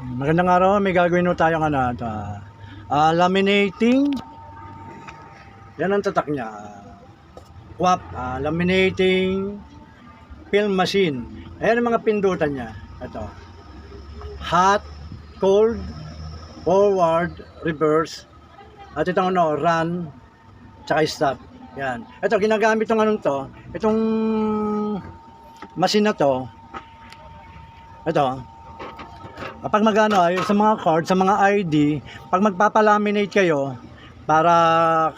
Magandang araw, may gagawin mo tayong ano, ito, ah, laminating. Yan ang tatak niya. Quap, ah, laminating film machine. Ayan ang mga pindutan niya. Ito. Hot, cold, forward, reverse. At itong ano, run, tsaka stop. Yan. Ito, ginagamit itong anong to. Itong machine na to. Ito, Kapag magano ay sa mga card, sa mga ID, pag magpapalaminate kayo para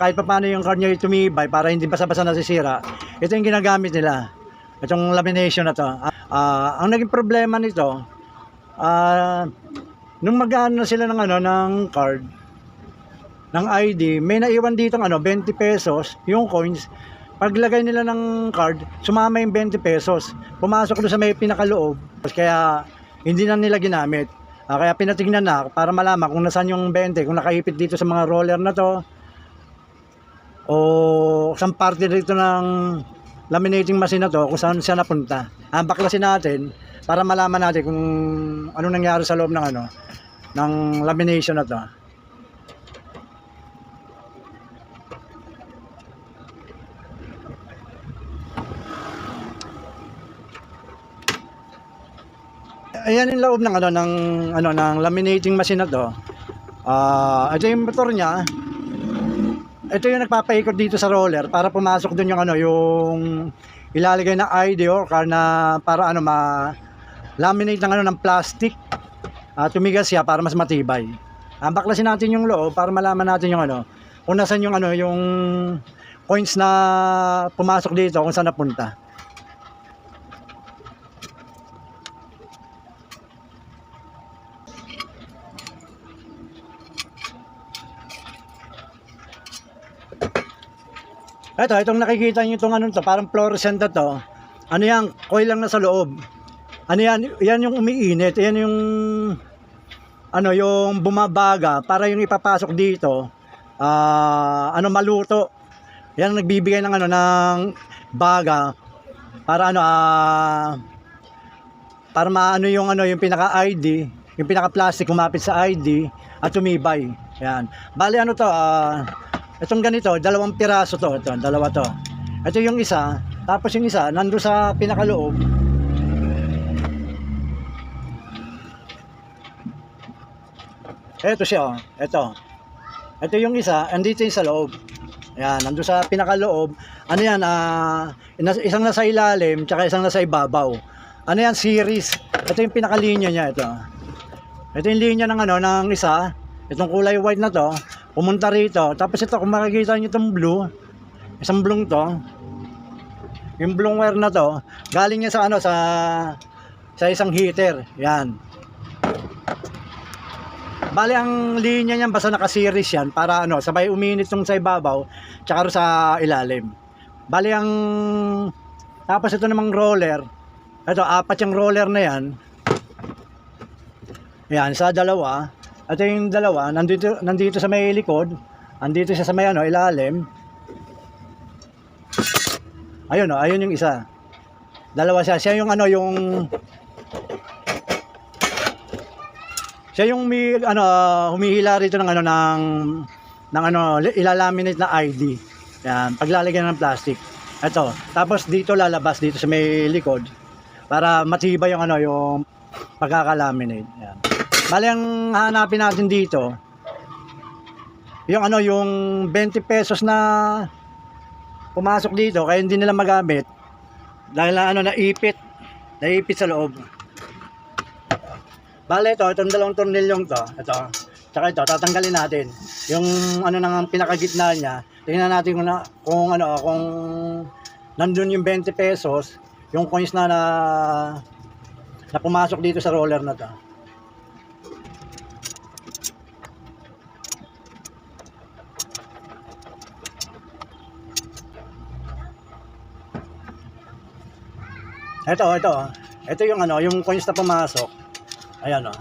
kahit pa paano yung card nyo tumibay para hindi basa-basa nasisira, ito yung ginagamit nila. Itong lamination na to. Ah, ang naging problema nito, ah, nung magano sila ng ano ng card ng ID, may naiwan dito ng ano 20 pesos, yung coins. Paglagay nila ng card, sumama yung 20 pesos. Pumasok doon sa may pinakaloob. Kaya hindi na nila ginamit. Ah, kaya pinatignan na para malaman kung nasaan yung 20, kung nakaipit dito sa mga roller na to o saan parte dito ng laminating machine na to kung saan siya napunta. Ang baklasin natin para malaman natin kung ano nangyari sa loob ng ano ng lamination na to. Ayan yung loob ng ano ng ano ng laminating machine na to. Ah, ito yung motor niya. Ito yung nagpapaikot dito sa roller para pumasok doon yung ano yung ilalagay na ID or car na para ano ma laminate ng ano ng plastic. Ah, tumigas siya para mas matibay. Ang baklasin natin yung loob para malaman natin yung ano kung nasan yung ano yung coins na pumasok dito kung saan napunta. Ito, itong nakikita niyo itong ano to, parang fluorescent na to. Ano yan, coil lang na sa loob. Ano yan, yan yung umiinit, yan yung ano, yung bumabaga para yung ipapasok dito, ah, ano maluto. Yan ang nagbibigay ng ano ng baga para ano ah para maano yung ano yung pinaka ID, yung pinaka plastic kumapit sa ID at tumibay. Yan. Bali ano to, ah Itong ganito, dalawang piraso to, ito, dalawa to. Ito yung isa, tapos yung isa, nando sa pinakaloob. Ito siya, oh. ito. Ito yung isa, andito yung sa loob. Yan, nando sa pinakaloob. Ano yan, inas- isang nasa ilalim, tsaka isang nasa ibabaw. Ano yan, series. Ito yung pinakalinya niya, ito. Ito yung linya ng ano, ng isa. Itong kulay white na to, pumunta rito. Tapos ito, kung makikita nyo itong blue, isang blue to, yung blue wire na to, galing niya sa ano, sa sa isang heater. Yan. Bali, ang linya niyan, basta naka-series yan, para ano, sabay uminit yung sa ibabaw, tsaka sa ilalim. Bali, ang, tapos ito namang roller, ito, apat yung roller na yan, yan, sa dalawa, ito yung dalawa, nandito, nandito sa may likod, nandito siya sa may ano, ilalim. Ayun o, ayun yung isa. Dalawa siya. Siya yung ano, yung... Siya yung mi, ano, humihila rito ng ano, ng, ng ano, ilalaminate na ID. Yan, paglalagyan ng plastic. Ito. Tapos dito lalabas, dito sa may likod, para matibay yung ano, yung pagkakalaminate. Yan. Bali ang hanapin natin dito, yung ano, yung 20 pesos na pumasok dito, kaya hindi nila magamit, dahil na ano, naipit, naipit sa loob. Bali ito, itong dalawang tornilyong to, ito, tsaka ito, tatanggalin natin. Yung ano nang pinakagitna niya, tingnan natin kung, na, kung ano, kung nandun yung 20 pesos, yung coins na na, na pumasok dito sa roller na to. Ito, ito. Ito yung ano, yung coins na pumasok. Ayan oh.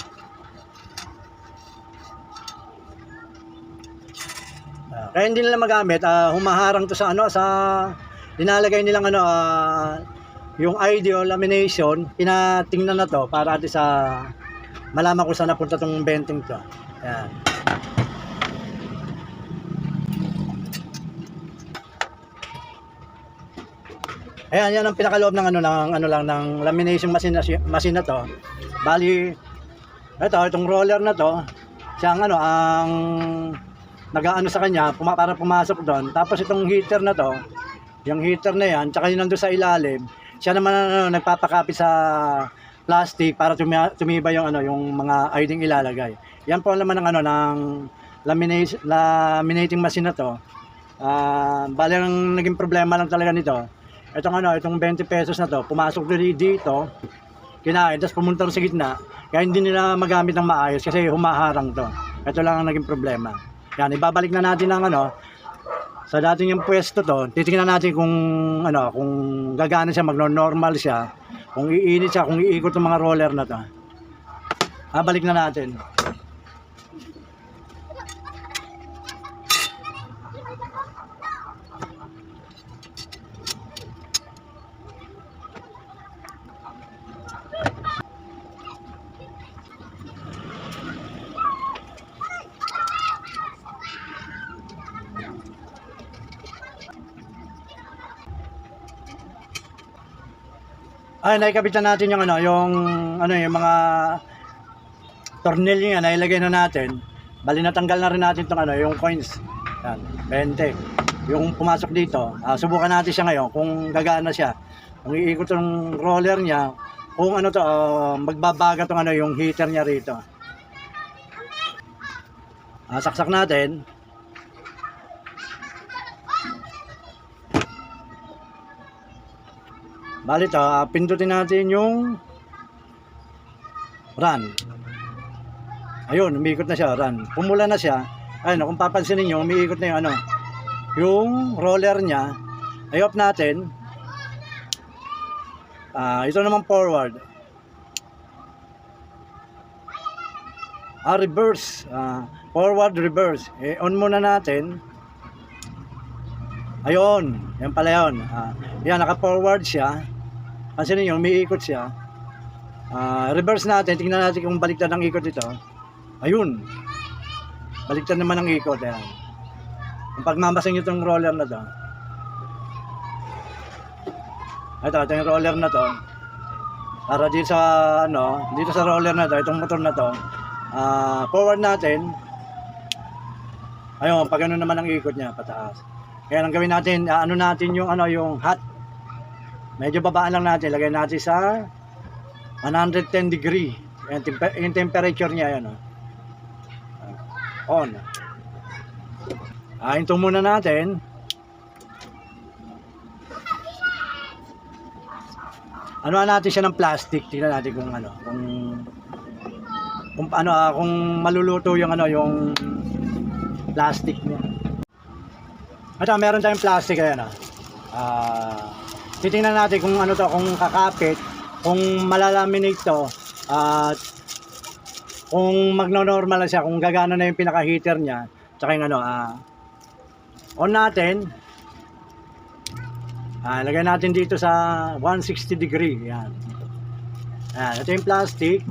Ah, Kaya hindi nila magamit, ah, humaharang to sa ano, sa linalagay nilang ano, ah, yung ID o lamination, pinatingnan na to para ati sa malaman kung saan napunta tong venting to. Yan. Ayan, yan ang pinakaloob ng ano ng ano lang ng lamination machine na, machine na to. Bali ito, itong roller na to, siya ang ano ang nagaano sa kanya, puma, para pumasok doon. Tapos itong heater na to, yung heater na yan, tsaka yung nandun sa ilalim, siya naman ano, nagpapakapit sa plastic para tumi- tumibay yung ano yung mga iding ilalagay. Yan po ang laman ng ano ng lamination, laminating machine na to. Ah, bali ang naging problema lang talaga nito. Itong ano, itong 20 pesos na to, pumasok dito dito, kinain, tapos pumunta sa gitna, kaya hindi nila magamit ng maayos kasi humaharang to. Ito lang ang naging problema. Yan, ibabalik na natin ang ano, sa dating yung pwesto to, titingnan natin kung ano, kung gagana siya, magno-normal siya, kung iinit siya, kung iikot ng mga roller na to. Ah, balik na natin. Ay, naikabit na natin yung ano, yung ano yung mga tornilyo niya, nailagay na natin. Bali natanggal na rin natin tong ano, yung coins. Yan, 20. Yung pumasok dito, ah, subukan natin siya ngayon kung gagana siya. Kung iikot yung roller niya, kung ano to, ah, magbabaga tong ano, yung heater niya rito. Ah, saksak natin. Bali to, ah, pindutin natin yung run. Ayun, umiikot na siya, run. Pumula na siya. Ayun, kung papansin niyo, umiikot na yung ano, yung roller niya. I-off natin. Ah, ito naman forward. Ah, reverse. Ah, forward, reverse. Eh, on muna natin. Ayun, yan pala yun. Ah, yan, naka-forward siya. Pansin niyo, umiikot siya. Ah, reverse natin, tingnan natin kung baliktad ang ikot ito. Ayun. Baliktad naman ang ikot. Ayan. Kung pagmamasin nyo itong roller na to. Ito, ito yung roller na to. Para dito sa, ano, dito sa roller na to, itong motor na to. Ah, forward natin. Ayun, pag ano naman ang ikot niya, pataas. Kaya ang gawin natin, ah, ano natin yung ano yung hot. Medyo babaan lang natin, lagay natin sa 110 degree. Yung, temper- yung temperature niya yan. Oh. On. Ah, ito muna natin. Ano natin siya ng plastic, tingnan natin kung ano, kung kung ano ah, kung maluluto yung ano yung plastic niya. Ito, meron tayong plastic ayan ah. Ah, titingnan natin kung ano to, kung kakapit, kung malalaminate to, at kung magno-normal siya, kung gagana na yung pinaka-heater niya, tsaka yung ano, ah, on natin, ah, lagay natin dito sa 160 degree, yan. Yan, ito yung plastic.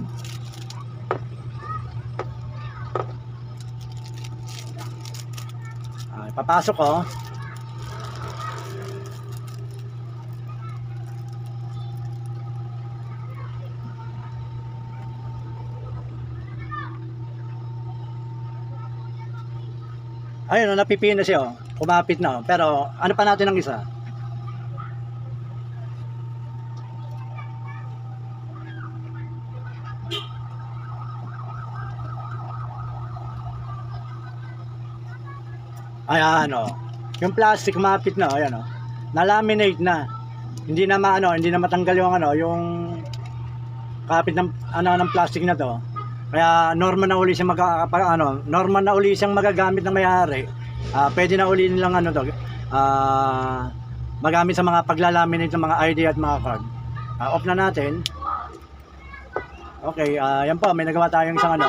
Ah, ipapasok ko. Ayun, oh, napipin na siya. Oh. Kumapit na. Oh. Pero ano pa natin ang isa? Ayan, oh. Yung plastic kumapit na, ayan, oh. Na-laminate na. Hindi na maano, hindi na matanggal yung ano, yung kapit ng ano ng plastic na to. Kaya normal na uli siyang mag ano, normal na uli siyang magagamit ng may-ari. Ah, pwede na uli nilang ano to, ah, magamit sa mga paglalaminate ng mga ID at mga card. Ah, off na natin. Okay, ah, yan po, may nagawa tayong isang ano,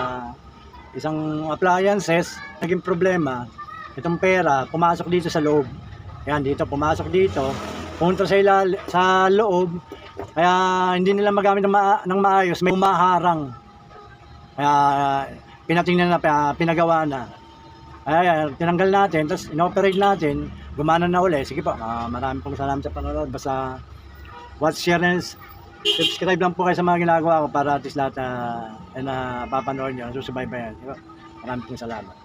isang appliances, naging problema. Itong pera, pumasok dito sa loob. Yan, dito, pumasok dito. Punta sa, ilal sa loob. Kaya hindi nila magamit ng, ma- ng maayos. May umaharang. Kaya pinatingnan na, pinagawa na. Ay, ay, tinanggal natin, tapos inoperate natin, gumana na uli. Sige po, ah, marami pong salamat sa panonood. Basta watch, share, and subscribe lang po kayo sa mga ginagawa ko para at least lahat na, na papanood nyo, susubaybayan. Sige po, Marami pong salamat.